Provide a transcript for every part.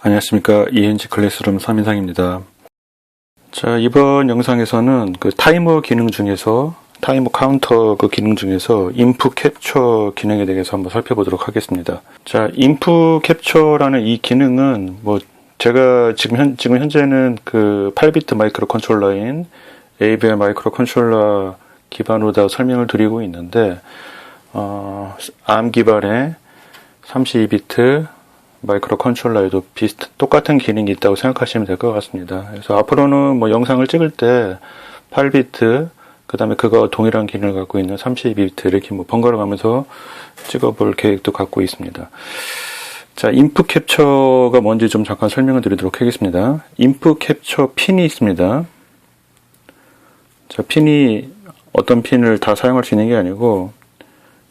안녕하십니까 ENG 클래스룸 3인상입니다. 자 이번 영상에서는 그 타이머 기능 중에서 타이머 카운터 그 기능 중에서 인풋 캡처 기능에 대해서 한번 살펴보도록 하겠습니다. 자 인풋 캡처라는 이 기능은 뭐 제가 지금 현 지금 현재는 그 8비트 마이크로 컨트롤러인 ABL 마이크로 컨트롤러 기반으로 다 설명을 드리고 있는데 어, ARM 기반의 32비트 마이크로 컨트롤러에도 비슷 똑같은 기능이 있다고 생각하시면 될 것 같습니다. 그래서 앞으로는 뭐 영상을 찍을 때 8비트 그다음에 그거 동일한 기능을 갖고 있는 32비트 이렇게 뭐 번갈아 가면서 찍어볼 계획도 갖고 있습니다. 자, 인풋 캡처가 뭔지 좀 잠깐 설명을 드리도록 하겠습니다. 인풋 캡처 핀이 있습니다. 자, 핀이 어떤 핀을 다 사용할 수 있는 게 아니고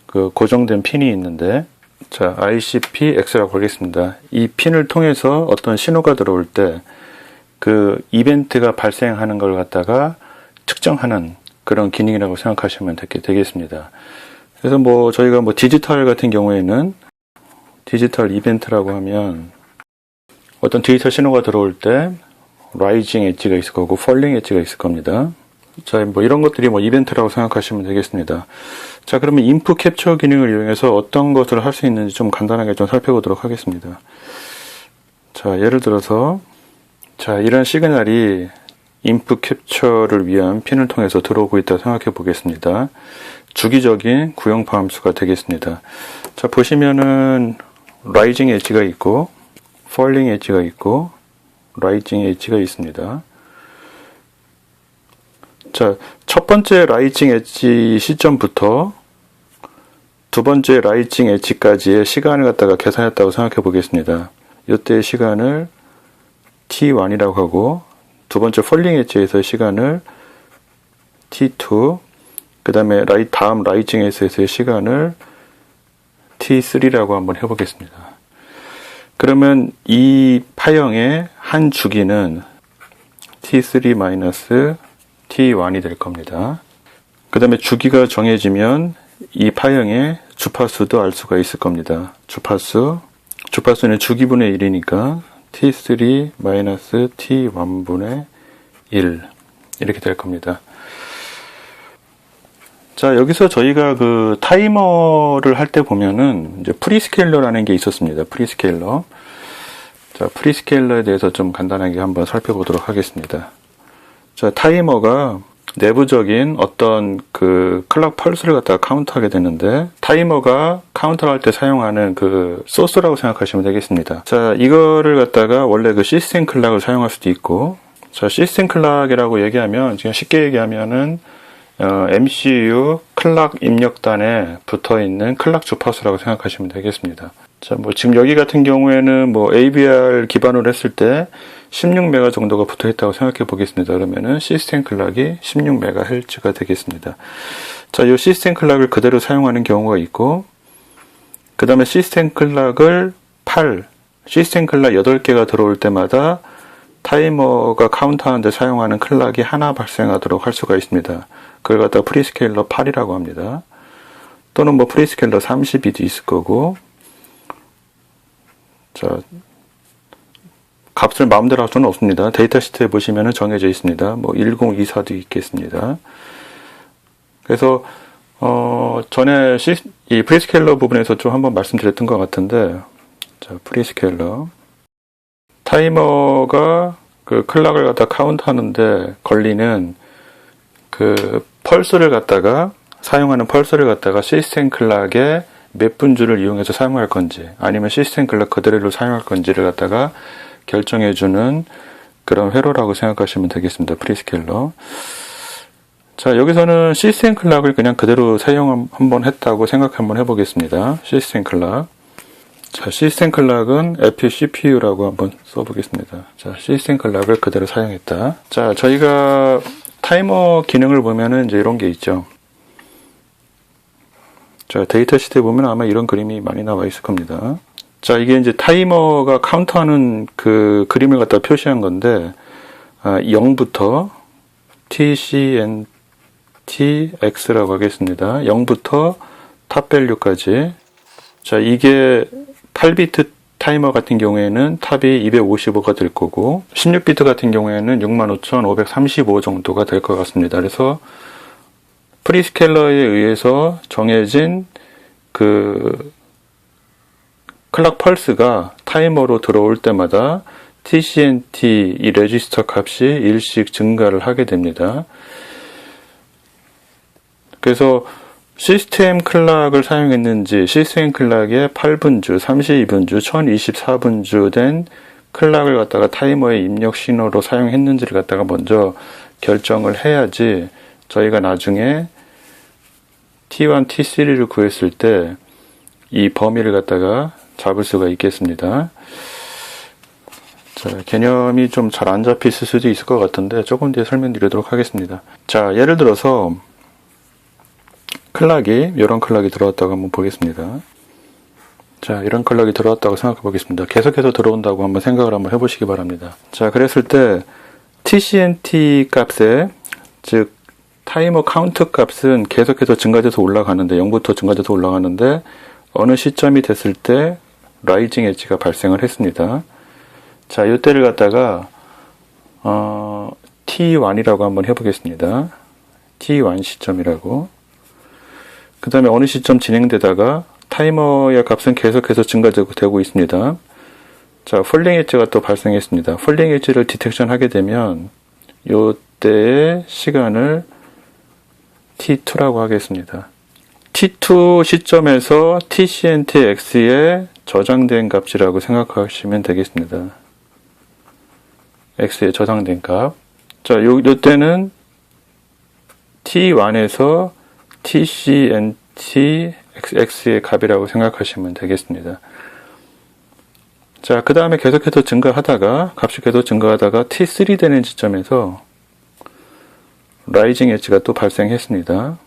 그 고정된 핀이 있는데 자, ICP-X라고 하겠습니다. 이 핀을 통해서 어떤 신호가 들어올 때 그 이벤트가 발생하는 걸 갖다가 측정하는 그런 기능이라고 생각하시면 되겠습니다. 그래서 뭐 저희가 뭐 디지털 같은 경우에는 디지털 이벤트라고 하면 어떤 디지털 신호가 들어올 때 라이징 엣지가 있을 거고 펄링 엣지가 있을 겁니다. 자, 뭐 이런 것들이 뭐 이벤트라고 생각하시면 되겠습니다. 자, 그러면 인풋 캡처 기능을 이용해서 어떤 것을 할 수 있는지 좀 간단하게 좀 살펴보도록 하겠습니다. 자, 예를 들어서 자, 이런 시그널이 인풋 캡처를 위한 핀을 통해서 들어오고 있다고 생각해 보겠습니다. 주기적인 구형 파 함수가 되겠습니다. 자, 보시면은 라이징 엣지가 있고 펄링 엣지가 있고 라이징 엣지가 있습니다. 자, 첫 번째 라이징 엣지 시점부터 두 번째 라이징 엣지까지의 시간을 갖다가 계산했다고 생각해 보겠습니다. 이때의 시간을 t1이라고 하고 두 번째 펄링 엣지에서의 시간을 t2 그 다음에 라이, 다음 라이징 엣지에서의 시간을 t3라고 한번 해보겠습니다. 그러면 이 파형의 한 주기는 t3 t1이 될 겁니다. 그 다음에 주기가 정해지면 이 파형의 주파수도 알 수가 있을 겁니다. 주파수, 주파수는 주기분의 1이니까 t3 t1분의 1 이렇게 될 겁니다. 자, 여기서 저희가 그 타이머를 할 때 보면은 이제 프리스케일러라는 게 있었습니다. 프리스케일러. 자, 프리스케일러에 대해서 좀 간단하게 한번 살펴보도록 하겠습니다. 자, 타이머가 내부적인 어떤 그 클락 펄스를 갖다가 카운트하게 되는데 타이머가 카운트할 때 사용하는 그 소스라고 생각하시면 되겠습니다. 자, 이거를 갖다가 원래 그 시스템 클락을 사용할 수도 있고 자, 시스템 클락이라고 얘기하면 그냥 쉽게 얘기하면은 어, MCU 클락 입력단에 붙어 있는 클락 주파수라고 생각하시면 되겠습니다. 자, 뭐 지금 여기 같은 경우에는 뭐 ABR 기반으로 했을 때 16메가 정도가 붙어 있다고 생각해 보겠습니다. 그러면은 시스템 클락이 16MHz가 되겠습니다. 자, 이 시스템 클락을 그대로 사용하는 경우가 있고, 그 다음에 시스템 클락을 8, 시스템 클락 8개가 들어올 때마다 타이머가 카운트하는데 사용하는 클락이 하나 발생하도록 할 수가 있습니다. 그걸 갖다 프리스케일러 8이라고 합니다. 또는 뭐 프리스케일러 32도 있을 거고, 자, 값을 마음대로 할 수는 없습니다. 데이터 시트에 보시면 정해져 있습니다. 뭐 1024도 있겠습니다. 그래서 어, 전에 시, 이 프리스케일러 부분에서 좀 한번 말씀드렸던 것 같은데 자, 프리스케일러 타이머가 그 클락을 갖다 카운트하는데 걸리는 그 펄스를 갖다가 사용하는 펄스를 갖다가 시스템 클락의 몇 분주를 이용해서 사용할 건지 아니면 시스템 클락 그대로 사용할 건지를 갖다가 결정해주는 그런 회로라고 생각하시면 되겠습니다. 프리스케일러. 자, 여기서는 시스템 클락을 그냥 그대로 사용 한번 했다고 생각 한번 해보겠습니다. 시스템 클락. 자, 시스템 클락은 FP CPU라고 한번 써보겠습니다. 자, 시스템 클락을 그대로 사용했다. 자, 저희가 타이머 기능을 보면은 이제 이런 게 있죠. 자, 데이터 시트에 보면 아마 이런 그림이 많이 나와 있을 겁니다. 자, 이게 이제 타이머가 카운트하는 그 그림을 갖다 표시한 건데, 아, 0부터 TCNTX라고 하겠습니다. 0부터 탑밸류까지. 자, 이게 8비트 타이머 같은 경우에는 탑이 255가 될 거고 16비트 같은 경우에는 65,535 정도가 될 것 같습니다. 그래서 프리스케일러에 의해서 정해진 그 클락 펄스가 타이머로 들어올 때마다 TCNT 이 레지스터 값이 일씩 증가를 하게 됩니다. 그래서 시스템 클락을 사용했는지 시스템 클락의 8분주, 32분주, 1024분주 된 클락을 갖다가 타이머의 입력 신호로 사용했는지를 갖다가 먼저 결정을 해야지 저희가 나중에 T1, T3를 구했을 때 이 범위를 갖다가 잡을 수가 있겠습니다. 자, 개념이 좀 잘 안 잡힐 수도 있을 것 같은데 조금 뒤에 설명드리도록 하겠습니다. 자, 예를 들어서 클락이 이런 클락이 들어왔다고 한번 보겠습니다. 자, 이런 클락이 들어왔다고 생각해 보겠습니다. 계속해서 들어온다고 한번 생각을 한번 해보시기 바랍니다. 자, 그랬을 때 TCNT 값에 즉 타이머 카운트 값은 계속해서 증가돼서 올라가는데 0부터 증가돼서 올라가는데 어느 시점이 됐을 때 라이징 엣지가 발생을 했습니다. 자, 이때를 갖다가 어, T1이라고 한번 해보겠습니다. T1 시점이라고. 그 다음에 어느 시점 진행되다가 타이머의 값은 계속해서 증가되고 있습니다. 자, 폴링 엣지가 또 발생했습니다. 폴링 엣지를 디텍션 하게 되면 요때의 시간을 T2라고 하겠습니다. T2 시점에서 TCNTX에 저장된 값이라고 생각하시면 되겠습니다. X에 저장된 값. 자, 요, 요 때는 T1에서 TCNTX의 값이라고 생각하시면 되겠습니다. 자, 그 다음에 계속해서 증가하다가, 값이 계속 증가하다가 T3 되는 지점에서 라이징 엣지가 또 발생했습니다.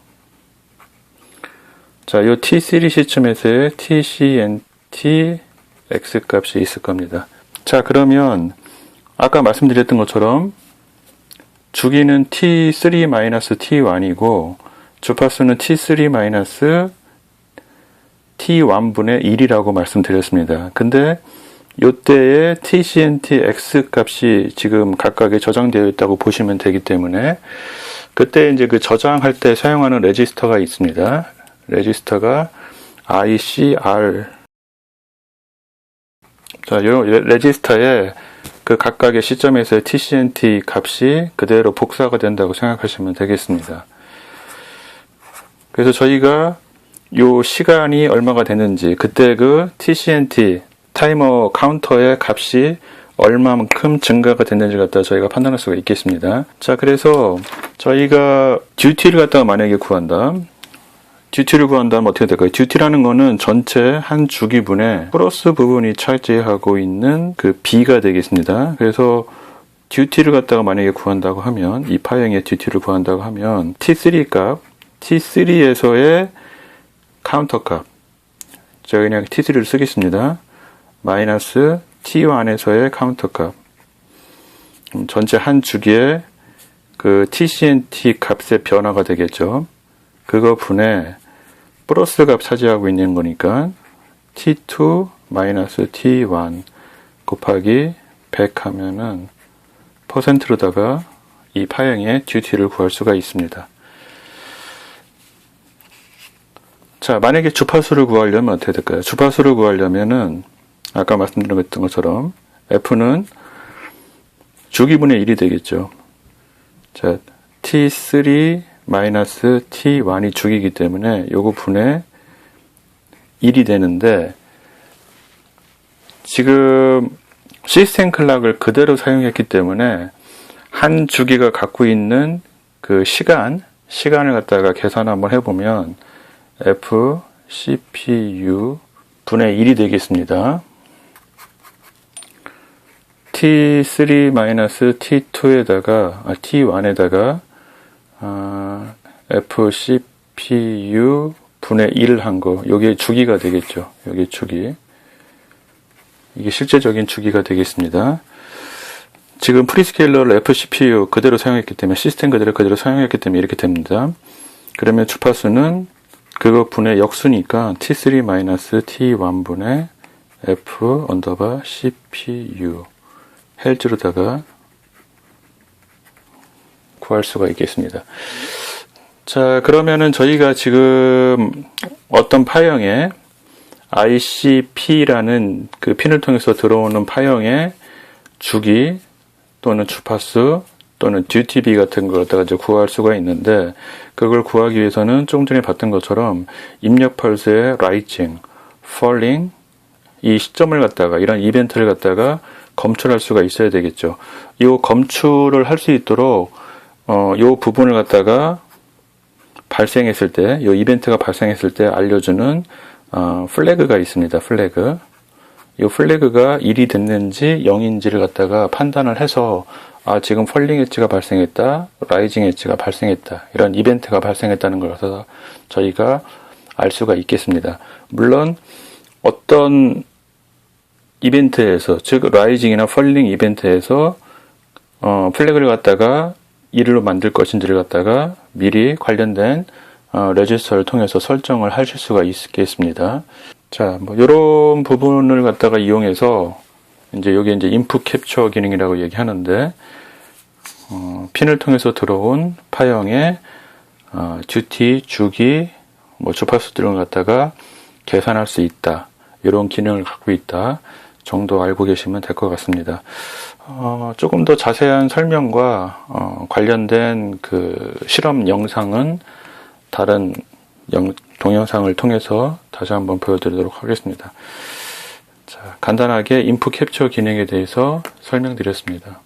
자, 요 T3 시점에서의 TCNT X 값이 있을 겁니다. 자, 그러면 아까 말씀드렸던 것처럼 주기는 T3-T1이고 주파수는 T3- T1분의 1이라고 말씀드렸습니다. 근데 이때의 TCNT X 값이 지금 각각에 저장되어 있다고 보시면 되기 때문에 그때 이제 그 저장할 때 사용하는 레지스터가 있습니다. 레지스터가 ICR 자, 요 레지스터에 그 각각의 시점에서의 TCNT 값이 그대로 복사가 된다고 생각하시면 되겠습니다. 그래서 저희가 요 시간이 얼마가 되는지 그때 그 TCNT 타이머 카운터의 값이 얼마만큼 증가가 됐는지 갖다 저희가 판단할 수가 있겠습니다. 자, 그래서 저희가 듀티를 갖다가 만약에 구한다. 듀티를 구한다면 어떻게 될까요? 듀티라는 거는 전체 한 주기분의 플러스 부분이 차지하고 있는 그 B가 되겠습니다. 그래서 듀티를 갖다가 만약에 구한다고 하면 이 파형의 듀티를 구한다고 하면 T3 값, T3에서의 카운터 값 제가 그냥 T3를 쓰겠습니다. 마이너스 T1에서의 카운터 값 음, 전체 한 주기의 그 TCNT 값의 변화가 되겠죠. 그거 분에 플러스 값 차지하고 있는 거니까 t2 마이너스 t1 곱하기 100 하면은 퍼센트로다가 이 파형의 듀티를 구할 수가 있습니다. 자, 만약에 주파수를 구하려면 어떻게 될까요? 주파수를 구하려면은 아까 말씀드렸던 것처럼 F는 주기분의 1이 되겠죠. 자, T3 마이너스 T1이 주기이기 때문에 요거 분의 1이 되는데 지금 시스템 클락을 그대로 사용했기 때문에 한 주기가 갖고 있는 그 시간, 시간을 갖다가 계산 한번 해보면 F CPU 분의 1이 되겠습니다. T3-T2에다가, 아, T1에다가 아, FCPU 분의 1 한 거, 요게 주기가 되겠죠. 요게 주기. 이게 실제적인 주기가 되겠습니다. 지금 프리스케일러를 FCPU 그대로 사용했기 때문에 시스템 그대로 그대로 사용했기 때문에 이렇게 됩니다. 그러면 주파수는 그거 분의 역수니까 T3-T1 분의 F 언더바 CPU 헬즈로다가 구할 수가 있겠습니다. 자, 그러면은 저희가 지금 어떤 파형에 ICP라는 그 핀을 통해서 들어오는 파형의 주기 또는 주파수 또는 DTB 같은 걸 갖다가 이제 구할 수가 있는데 그걸 구하기 위해서는 조금 전에 봤던 것처럼 입력 펄스의 라이징, falling 이 시점을 갖다가 이런 이벤트를 갖다가 검출할 수가 있어야 되겠죠. 이 검출을 할 수 있도록 어, 요 부분을 갖다가 발생했을 때, 요 이벤트가 발생했을 때 알려주는 어, 플래그가 있습니다. 플래그. 이 플래그가 1이 됐는지 0인지를 갖다가 판단을 해서 아 지금 펄링 엣지가 발생했다, 라이징 엣지가 발생했다 이런 이벤트가 발생했다는 걸 갖다가 저희가 알 수가 있겠습니다. 물론 어떤 이벤트에서 즉 라이징이나 펄링 이벤트에서 어, 플래그를 갖다가 1로 만들 것인지를 갖다가 미리 관련된 어, 레지스터를 통해서 설정을 하실 수가 있겠습니다. 자, 뭐 이런 부분을 갖다가 이용해서 이제 여기 이제 인풋 캡처 기능이라고 얘기하는데 어, 핀을 통해서 들어온 파형의 어, 듀티, 주기, 뭐 주파수 들을 갖다가 계산할 수 있다. 이런 기능을 갖고 있다. 정도 알고 계시면 될 것 같습니다. 어, 조금 더 자세한 설명과 어, 관련된 그 실험 영상은 다른 영- 동영상을 통해서 다시 한번 보여드리도록 하겠습니다. 자, 간단하게 인풋 캡처 기능에 대해서 설명드렸습니다.